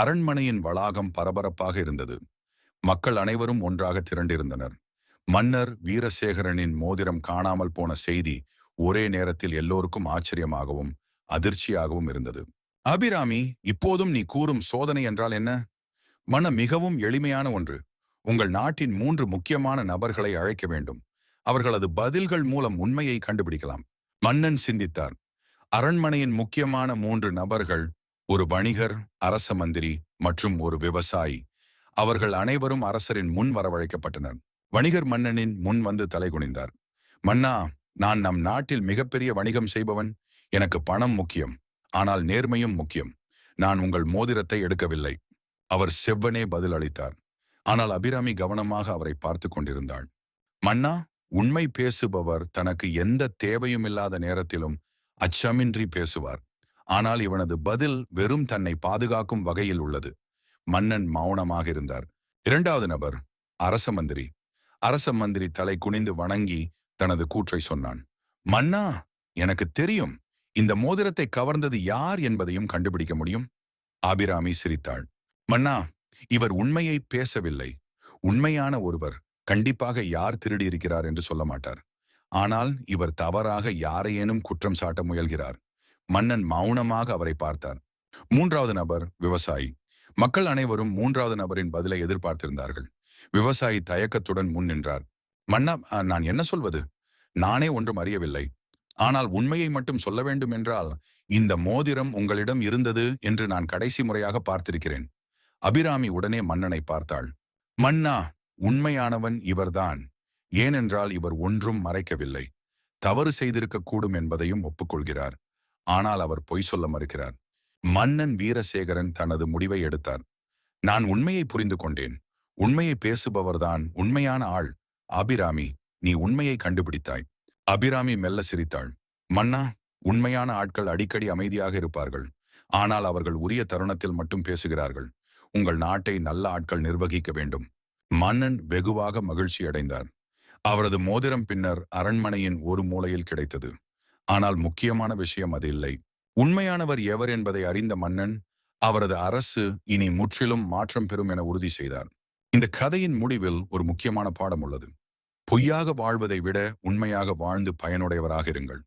அரண்மனையின் வளாகம் பரபரப்பாக இருந்தது. மக்கள் அனைவரும் ஒன்றாக திரண்டிருந்தனர். மன்னர் வீரசேகரனின் மோதிரம் காணாமல் போன செய்தி ஒரே நேரத்தில் எல்லோருக்கும் ஆச்சரியமாகவும் அதிர்ச்சியாகவும் இருந்தது. அபிராமி இப்போதும் நீ கூறும் சோதனை என்றால் என்ன? மன மிகவும் எளிமையான ஒன்று. உங்கள் நாட்டின் மூன்று முக்கியமான நபர்களை அழைக்க வேண்டும். அவர்களது பதில்கள் மூலம் உண்மையை கண்டுபிடிக்கலாம். மன்னன் சிந்தித்தார். அரண்மனையின் முக்கியமான மூன்று நபர்கள் ஒரு வணிகர் அரச மந்திரி மற்றும் ஒரு விவசாயி. அவர்கள் அனைவரும் அரசரின் முன் வரவழைக்கப்பட்டனர். வணிகர் மன்னனின் முன் வந்து தலைகுனிந்தார் மன்னா நான் நம் நாட்டில் மிகப்பெரிய வணிகம் செய்பவன். எனக்கு பணம் முக்கியம். ஆனால் நேர்மையும் முக்கியம். நான் உங்கள் மோதிரத்தை எடுக்கவில்லை. அவர் செவ்வனே பதில் அளித்தார் ஆனால் அபிராமி கவனமாக அவரை பார்த்து கொண்டிருந்தாள். மன்னா உண்மை பேசுபவர் தனக்கு எந்த தேவையும் இல்லாத நேரத்திலும் அச்சமின்றி பேசுவார். ஆனால் இவனது பதில் வெறும் தன்னை பாதுகாக்கும் வகையில் உள்ளது. மன்னன் மௌனமாக இருந்தார். இரண்டாவது நபர் அரச மந்திரி. அரச மந்திரி தலை குனிந்து வணங்கி தனது கூற்றை சொன்னான். மன்னா எனக்கு தெரியும் இந்த மோதிரத்தை கவர்ந்தது யார் என்பதையும் கண்டுபிடிக்க முடியும். ஆபிராமி சிரித்தாள். மன்னா இவர் உண்மையை பேசவில்லை. உண்மையான ஒருவர் கண்டிப்பாக யார் திருடியிருக்கிறார் என்று சொல்ல மாட்டார் ஆனால் இவர் தவறாக யாரையேனும் குற்றம் சாட்ட முயல்கிறார். மன்னன் மௌனமாக அவரை பார்த்தார். மூன்றாவது நபர் விவசாயி. மக்கள் அனைவரும் மூன்றாவது நபரின் பதிலை எதிர்பார்த்திருந்தார்கள். விவசாயி தயக்கத்துடன் முன் நின்றார். மன்னா நான் என்ன சொல்வது? நானே ஒன்றும் அறியவில்லை. ஆனால் உண்மையை மட்டும் சொல்ல வேண்டும் என்றால் இந்த மோதிரம் உங்களிடம் இருந்தது என்று நான் கடைசி முறையாக பார்த்திருக்கிறேன். அபிராமி உடனே மன்னனை பார்த்தாள். மன்னா உண்மையானவன் இவர்தான். ஏனென்றால் இவர் ஒன்றும் மறைக்கவில்லை. தவறு செய்திருக்கக்கூடும் என்பதையும் ஒப்புக்கொள்கிறார். ஆனால் அவர் பொய் சொல்ல மறுக்கிறார். மன்னன் வீரசேகரன் தனது முடிவை எடுத்தார். நான் உண்மையை புரிந்து கொண்டேன். உண்மையை பேசுபவர்தான் உண்மையான ஆள். அபிராமி நீ உண்மையை கண்டுபிடித்தாய். அபிராமி மெல்ல சிரித்தாள். மன்னா உண்மையான ஆட்கள் அடிக்கடி அமைதியாக இருப்பார்கள். ஆனால் அவர்கள் உரிய தருணத்தில் மட்டும் பேசுகிறார்கள். உங்கள் நாட்டை நல்ல ஆட்கள் நிர்வகிக்க வேண்டும். மன்னன் வெகுவாக மகிழ்ச்சி அடைந்தார் அவரது மோதிரம் பின்னர் அரண்மனையின் ஒரு மூலையில் கிடைத்தது. ஆனால் முக்கியமான விஷயம் அது இல்லை. உண்மையானவர் எவர் என்பதை அறிந்த மன்னன் அவரது அரசு இனி முற்றிலும் மாற்றம் பெறும் என உறுதி செய்தார். இந்த கதையின் முடிவில் ஒரு முக்கியமான பாடம் உள்ளது. பொய்யாக வாழ்வதை விட உண்மையாக வாழ்ந்து பயனுடையவராக இருங்கள்.